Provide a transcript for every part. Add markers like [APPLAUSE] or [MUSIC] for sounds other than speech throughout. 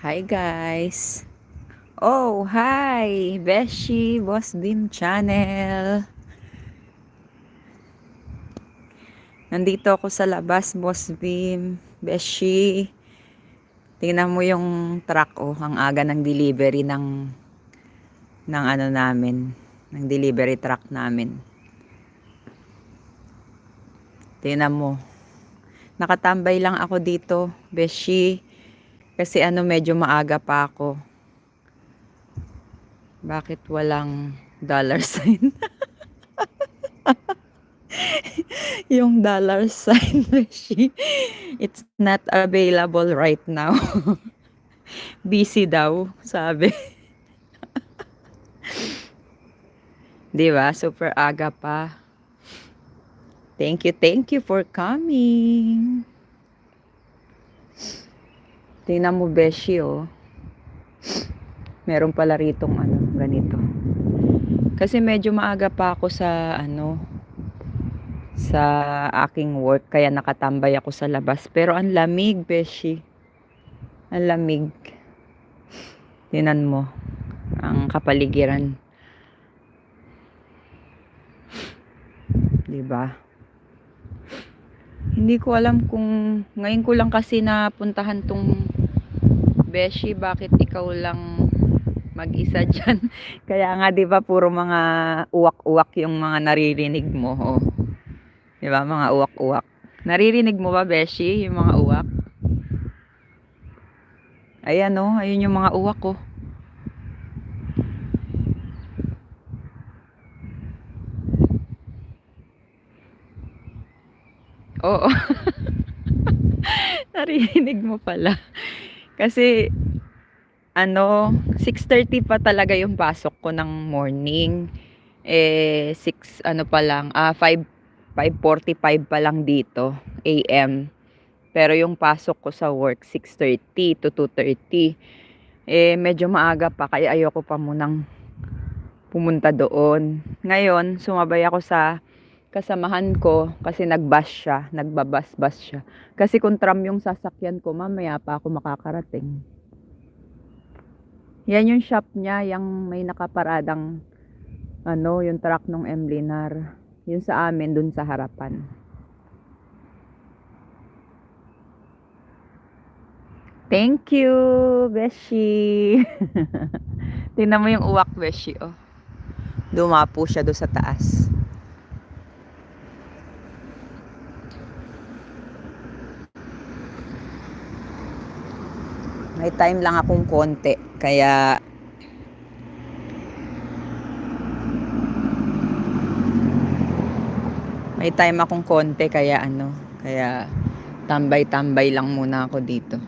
Hi guys! Oh, hi! Beshi Boss Dim Channel! Nandito ako sa labas, Boss Bim. Beshi! Tingnan mo yung truck, oh. Ang aga ng delivery ng ng ano namin. Ng delivery truck namin. Tingnan mo. Nakatambay lang ako dito, Beshi. Kasi ano, medyo maaga pa ako. Bakit walang dollar sign? [LAUGHS] yung dollar sign, [LAUGHS] Beshi. It's not available right now. [LAUGHS] Busy daw, sabi. Di ba? Super aga pa. Thank you, thank you for coming. Tingnan mo, Beshi, oh. Meron pala ritong ano, ganito. Kasi medyo maaga pa ako sa ano, sa aking work, kaya nakatambay ako sa labas. Pero ang lamig, Beshi. Ang lamig. Tinan mo, ang kapaligiran. 'Di ba? Hindi ko alam kung ngayon ko lang kasi napuntahan tong Beshi, bakit ikaw lang mag-isa dyan? [LAUGHS] Kaya nga, di ba, puro mga uwak-uwak yung mga naririnig mo. Oh. Di ba, mga uwak-uwak. Naririnig mo ba, Beshi, yung mga uwak? Ayan, oh, ayun yung mga uwak, oh. Oo. [LAUGHS] Naririnig mo pala. Kasi, ano, 6.30 pa talaga yung pasok ko ng morning. Eh, 6, ano pa lang, ah, 5, 5.45 pa lang dito, AM. Pero yung pasok ko sa work, 6.30 to 2.30. Eh, medyo maaga pa, kaya ayoko pa munang pumunta doon. Ngayon, sumabay ako sa kasamahan ko kasi nagbus siya, nagbabas-bas siya. Kasi kung tram yung sasakyan ko, mamaya pa ako makakarating. Yan yung shop niya, yung may nakaparadang ano, yung truck ng Emlinar. Yun sa amin, dun sa harapan. Thank you, Beshi. [LAUGHS] Tingnan mo yung uwak, Beshi, oh. Dumapo siya do sa taas. May time lang akong konti. Kaya may time akong konti kaya ano, kaya tambay-tambay lang muna ako dito.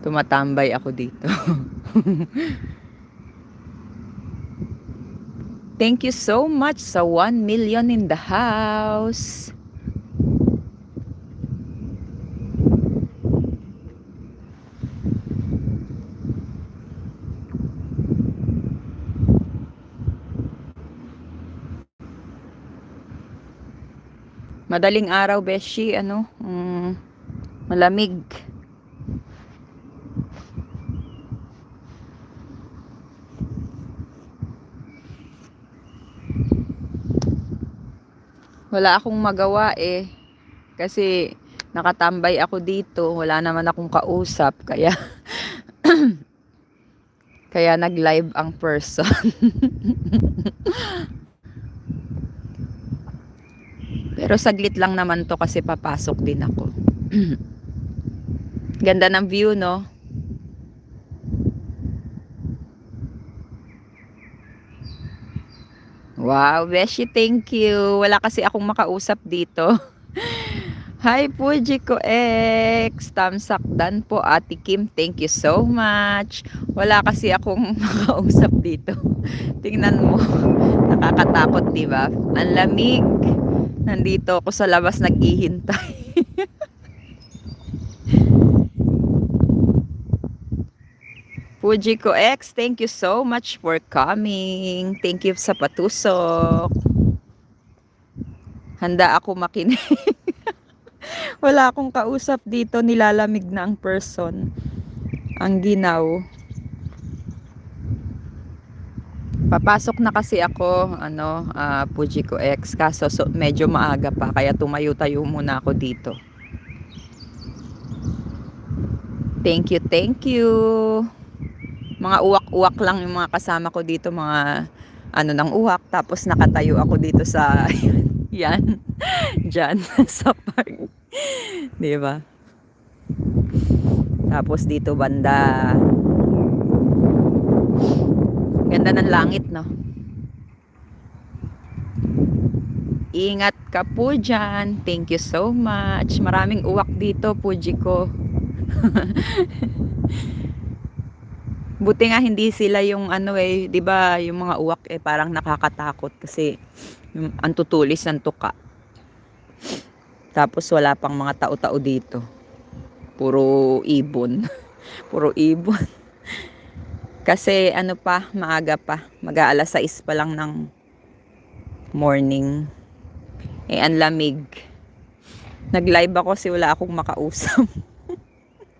Tumatambay ako dito. [LAUGHS] Thank you so much sa 1 million in the house. Madaling araw, Beshi, ano, um, malamig. Wala akong magawa eh. Kasi nakatambay ako dito, wala naman akong kausap, kaya [COUGHS] kaya nag-live ang person. [LAUGHS] Pero saglit lang naman to kasi papasok din ako. [CLEARS THROAT] Ganda ng view, no? Wow, Beshi, thank you. Wala kasi akong makausap dito. [LAUGHS] Hi, Puji ko X. Tamsakdan po, Ate Kim. Thank you so much. Wala kasi akong [LAUGHS] makausap dito. Tingnan mo. [LAUGHS] Nakakatakot, di ba? Ang lamig. Nandito ako sa labas naghihintay. [LAUGHS] Fuji ko X, thank you so much for coming. Thank you sa patusok. Handa ako makinig. [LAUGHS] Wala akong kausap dito, nilalamig na ang person. Ang ginaw. Papasok na kasi ako, ano, ah, Fujiko X. Kaso so, medyo maaga pa, kaya tumayo-tayo muna ako dito. Thank you, thank you. Mga uwak-uwak lang yung mga kasama ko dito, mga ano ng uwak. Tapos nakatayo ako dito sa, [LAUGHS] yan, dyan, [LAUGHS] sa park. Ba? Tapos dito banda, Ganda ng langit, no? Ingat ka po dyan. Thank you so much. Maraming uwak dito, Puji ko. [LAUGHS] Buti nga hindi sila yung ano eh, 'di ba, yung mga uwak eh parang nakakatakot kasi yung ang tutulis ng tuka. Tapos wala pang mga tao-tao dito. Puro ibon. [LAUGHS] Puro ibon. Kasi ano pa, maaga pa. Mag-aalas 6 pa lang ng morning. Eh, ang lamig. Nag-live ako kasi wala akong makausap.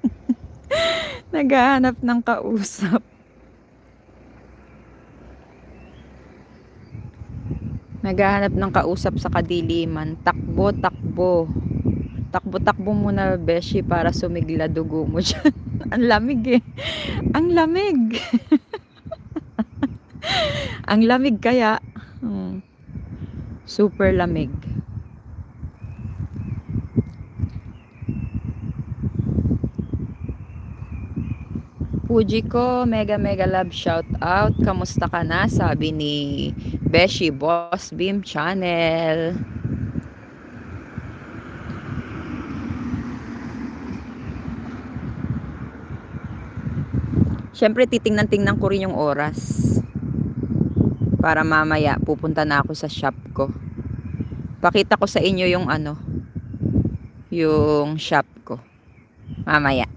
[LAUGHS] Naghahanap ng kausap. Naghahanap ng kausap sa kadiliman. Takbo, takbo. Takbo-takbo muna, Beshi, para sumigla dugo mo dyan. [LAUGHS] Ang lamig eh. Ang lamig. Ang lamig kaya. Hmm. Super lamig. Puji ko, mega mega love shout out. Kamusta ka na? Sabi ni Beshi Boss Beam Channel. Siyempre, titingnan-tingnan ko rin yung oras. Para mamaya, pupunta na ako sa shop ko. Pakita ko sa inyo yung ano, yung shop ko. Mamaya.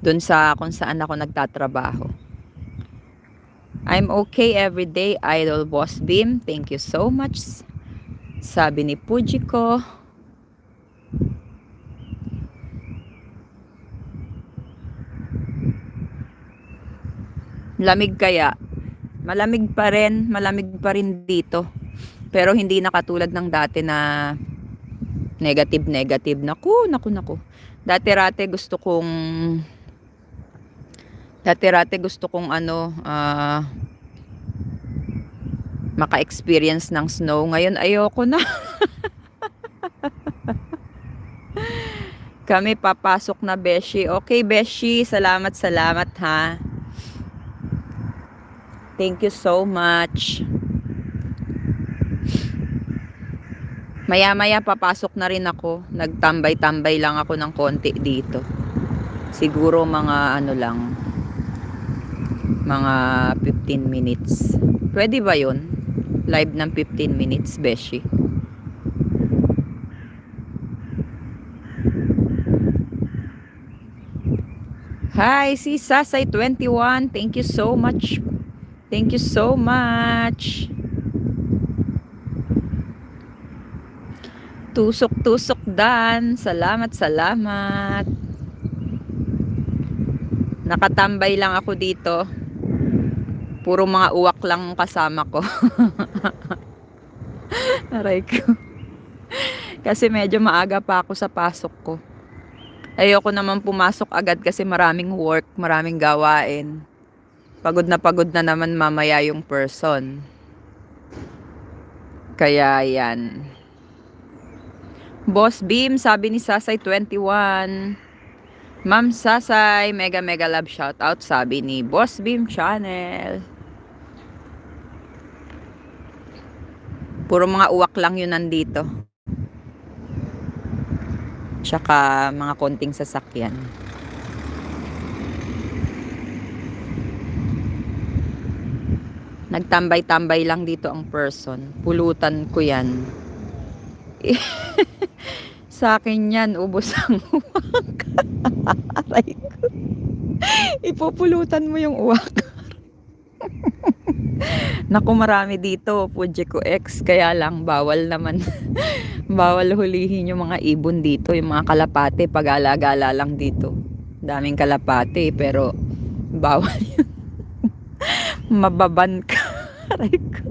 Doon sa kung saan ako nagtatrabaho. I'm okay every day, Idol Boss Beam. Thank you so much. Sabi ni Puji ko. Lamig kaya? Malamig pa rin, malamig pa rin dito. Pero hindi na katulad ng dati na negative negative. Naku, naku, naku. Dati-rate gusto kong Dati-rate gusto kong ano uh, maka-experience ng snow. Ngayon ayoko na. [LAUGHS] Kami papasok na Beshi. Okay, Beshi. Salamat, salamat ha. Thank you so much. Maya-maya papasok na rin ako. Nagtambay-tambay lang ako ng konti dito. Siguro mga ano lang. Mga 15 minutes. Pwede ba yon Live ng 15 minutes, Beshi. Hi, si Sasay21. Thank you so much Thank you so much. Tusok-tusok dan. Salamat, salamat. Nakatambay lang ako dito. Puro mga uwak lang kasama ko. [LAUGHS] Aray ko. Kasi medyo maaga pa ako sa pasok ko. Ayoko naman pumasok agad kasi maraming work, maraming gawain. Pagod na pagod na naman mamaya yung person. Kaya yan. Boss Beam, sabi ni Sasay 21. Ma'am Sasay, mega mega love shout out sabi ni Boss Beam Channel. Puro mga uwak lang yun nandito. Tsaka mga konting sasakyan. Nagtambay-tambay lang dito ang person. Pulutan ko yan. [LAUGHS] Sa akin yan, ubos ang [LAUGHS] uwak. Aray ko. Ipupulutan mo yung uwak. [LAUGHS] Naku, marami dito. Fuji ko X. Kaya lang, bawal naman. Bawal hulihin yung mga ibon dito, yung mga kalapate, pag-alagala lang dito. Daming kalapate, pero bawal. Mababan ka. [LAUGHS] Aray ko.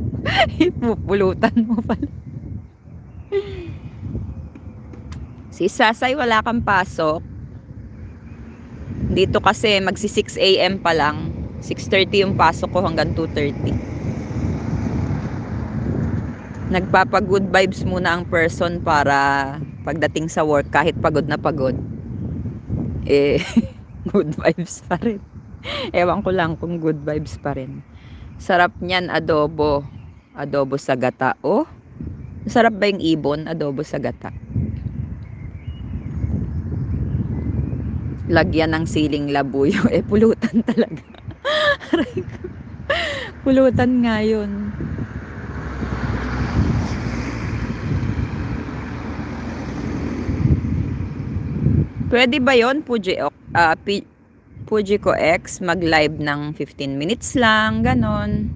Ipupulutan mo pala. Si Sasay, wala kang pasok. Dito kasi magsi 6 a.m. pa lang. 6.30 yung pasok ko hanggang 2.30. Nagpapag-good vibes muna ang person para pagdating sa work, kahit pagod na pagod, eh, [LAUGHS] good vibes pa rin. [LAUGHS] Ewan ko lang kung good vibes pa rin. Sarap niyan adobo. Adobo sa gata. Oh, sarap ba yung ibon? Adobo sa gata. Lagyan ng siling labuyo. [LAUGHS] Eh, pulutan talaga. [LAUGHS] Pulutan nga yun. Pwede ba yon Puji, uh, P- Puji ko X mag-live ng 15 minutes lang, ganon.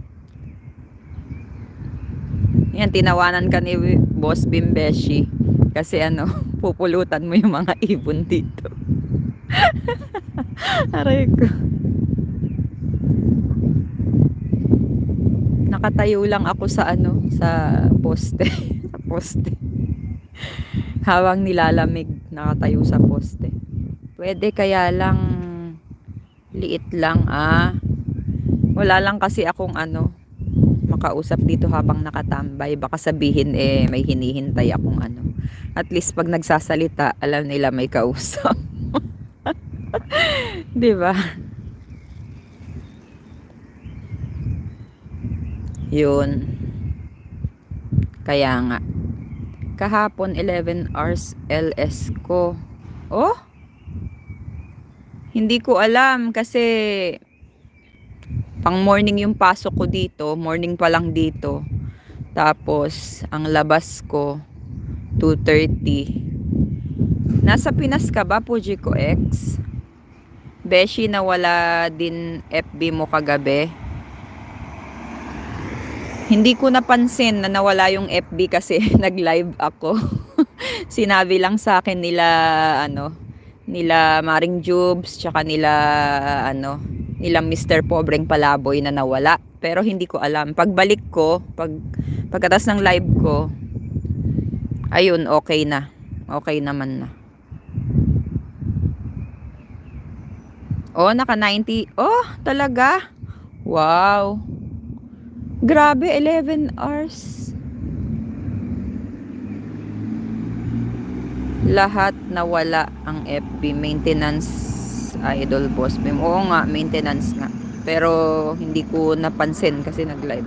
Yan, tinawanan ka ni Boss Bimbeshi. Kasi ano, [LAUGHS] pupulutan mo yung mga ibon dito. [LAUGHS] Aray ko. Nakatayo lang ako sa ano, sa poste. [LAUGHS] sa poste. Hawang nilalamig, nakatayo sa poste. Pwede kaya lang liit lang ah. Wala lang kasi akong ano, makausap dito habang nakatambay. Baka sabihin eh may hinihintay akong ano. At least pag nagsasalita, alam nila may kausap. [LAUGHS] 'Di ba? Yun. Kaya nga. Kahapon 11 hours LS ko. Oh? Hindi ko alam kasi pang morning yung pasok ko dito. Morning pa lang dito. Tapos ang labas ko 2.30. Nasa Pinas ka ba, Puji ko X? Beshi, nawala din FB mo kagabi. Hindi ko napansin na nawala yung FB kasi [LAUGHS] nag-live ako. [LAUGHS] Sinabi lang sa akin nila ano, nila Maring Jubes, tsaka nila ano, nila Mr. Pobreng Palaboy na nawala. Pero hindi ko alam. Pagbalik ko, pag pagkatas ng live ko, ayun, okay na. Okay naman na. Oh, naka 90. Oh, talaga? Wow. Grabe, 11 hours. Lahat nawala ang FB maintenance idol boss mem. Oo nga, maintenance nga. Pero hindi ko napansin kasi nag-live.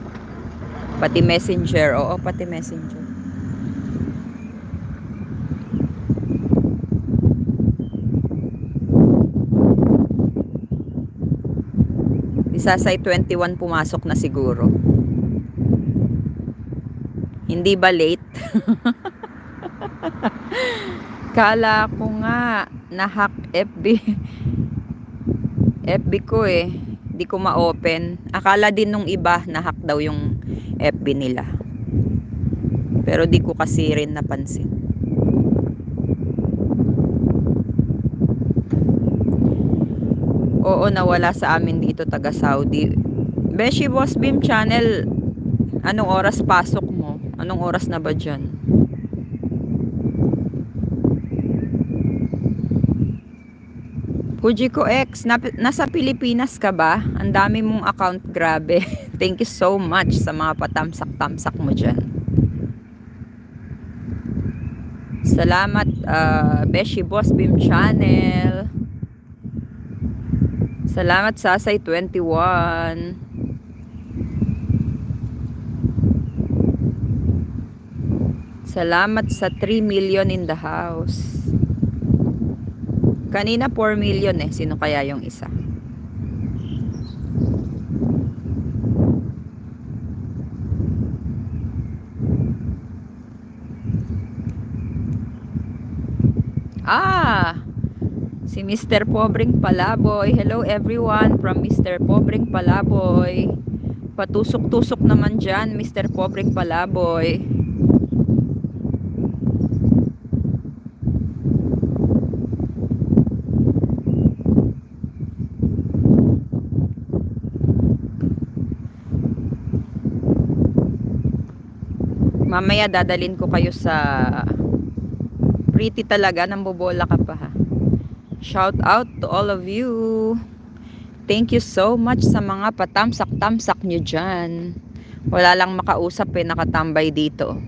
Pati messenger, oo, pati messenger. Isa sa 21 pumasok na siguro. Hindi ba late? [LAUGHS] Kala ko nga na-hack FB. FB ko eh. Hindi ko ma-open. Akala din nung iba na-hack daw yung FB nila. Pero di ko kasi rin napansin. Oo, nawala sa amin dito taga Saudi. Beshi Boss Beam Channel, anong oras pasok mo? Anong oras na ba dyan? Fujiko X, nap- nasa Pilipinas ka ba? Ang dami mong account, grabe. [LAUGHS] Thank you so much sa mga patamsak-tamsak mo dyan. Salamat, uh, Beshi Boss Beam Channel. Salamat, Sasay 21. Salamat sa 3 million in the house. Kanina 4 million eh. Sino kaya yung isa? Ah! Si Mr. Pobreng Palaboy. Hello everyone from Mr. Pobreng Palaboy. Patusok-tusok naman dyan, Mr. Pobreng Palaboy. Mamaya dadalin ko kayo sa pretty talaga, nambobola ka pa ha. Shout out to all of you. Thank you so much sa mga patamsak-tamsak nyo dyan. Wala lang makausap eh, nakatambay dito.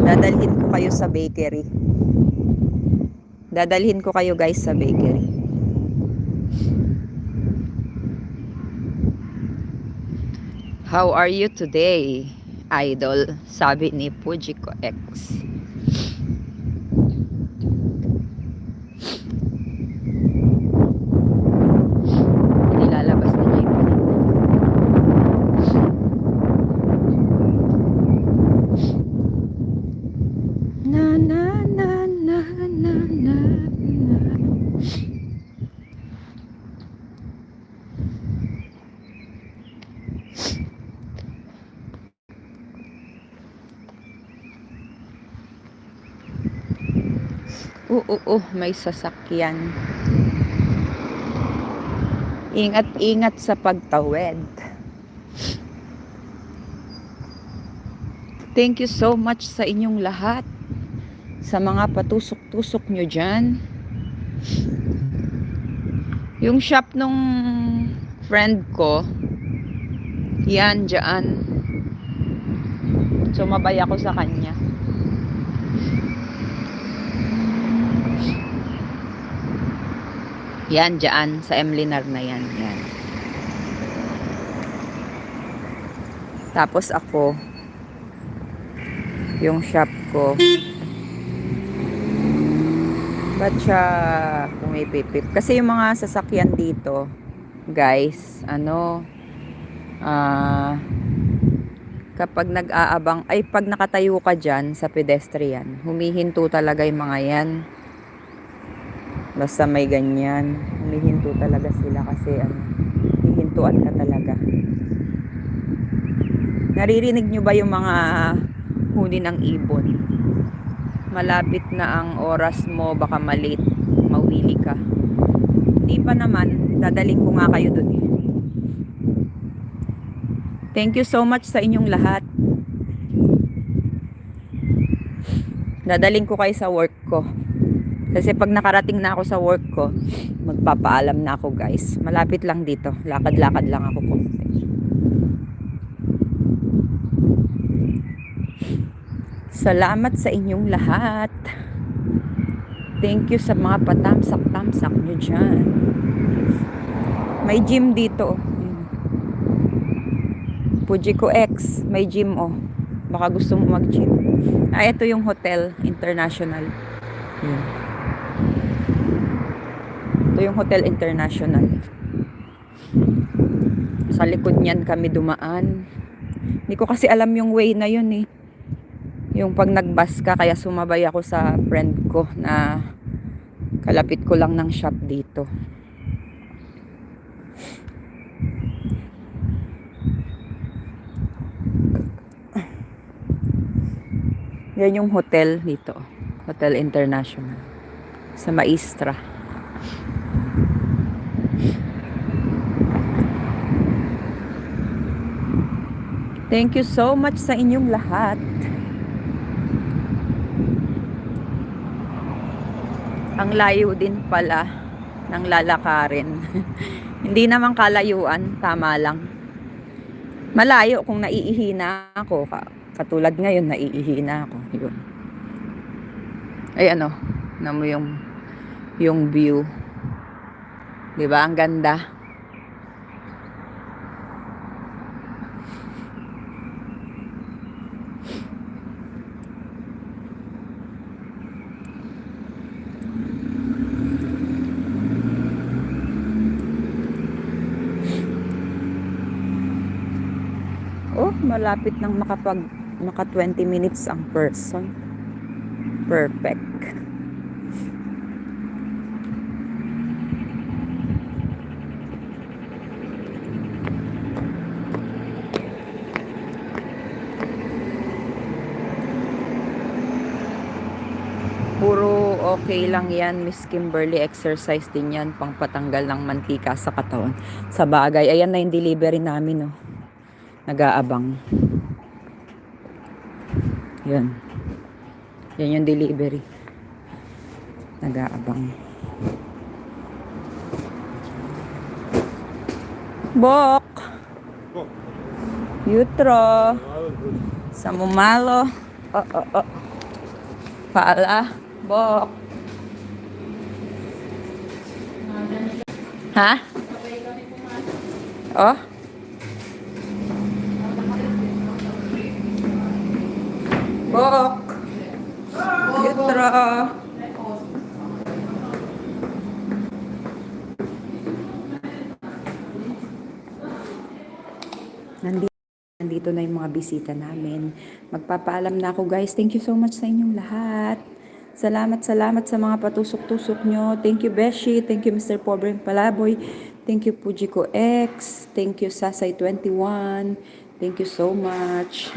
Dadalhin ko kayo sa bakery. Dadalhin ko kayo guys sa bakery. How are you today, idol? Sabi ni Fujiko X. Nilalabas na niya yung paninda niya. Na na na na na na na. Oo, may sasakyan. Ingat-ingat sa pagtawid. Thank you so much sa inyong lahat. Sa mga patusok-tusok nyo dyan. Yung shop nung friend ko, yan, dyan. Sumabay ako sa kanya. Yan, dyan, sa Emlinar na yan. yan. Tapos ako, yung shop ko, ba't siya pumipipip? Kasi yung mga sasakyan dito, guys, ano, ah, kapag nag-aabang, ay pag nakatayo ka dyan sa pedestrian, humihinto talaga yung mga yan. Basta may ganyan, humihinto talaga sila kasi ano, hihintuan ka talaga. Naririnig nyo ba yung mga huni ng ibon? Malapit na ang oras mo, baka malate, mawili ka. Hindi pa naman, dadaling ko nga kayo dun eh. Thank you so much sa inyong lahat. Dadaling ko kayo sa work ko. Kasi pag nakarating na ako sa work ko, magpapaalam na ako guys. Malapit lang dito. Lakad-lakad lang ako konti. Salamat sa inyong lahat. Thank you sa mga patamsak-tamsak nyo dyan. May gym dito. Fujiko X, may gym oh. Baka gusto mo mag-gym. Ah, ito yung Hotel International. Yun. Ito yung Hotel International. Sa likod niyan kami dumaan. Hindi ko kasi alam yung way na yun eh. Yung pag nagbus ka, kaya sumabay ako sa friend ko na kalapit ko lang ng shop dito. Yan yung hotel dito. Hotel International. Sa Maistra. Thank you so much sa inyong lahat. Ang layo din pala ng lalakarin. [LAUGHS] Hindi naman kalayuan, tama lang. Malayo kung naiihina ako. Ka- Katulad ngayon, naiihina ako. Yun. Ay ano, na mo yung yung view. 'Di ba? Ang ganda. Oh, malapit nang makapag maka 20 minutes ang person. Perfect. Puro okay lang yan, Miss Kimberly. Exercise din yan, pang patanggal ng mantika sa katawan. Sa bagay, ayan na yung delivery namin, oh. Nag-aabang. Yan. Yan yung delivery. Nag-aabang. Bok! Yutro! Samumalo! Oh, oh, oh. Pala! Bok! Ha? Oh? Bok! Nandito, nandito na yung mga bisita namin. Magpapaalam na ako guys. Thank you so much sa inyong lahat. Salamat, salamat sa mga patusok-tusok nyo. Thank you, Beshi. Thank you, Mr. Pobreng Palaboy. Thank you, Pujiko X. Thank you, Sasay21. Thank you so much.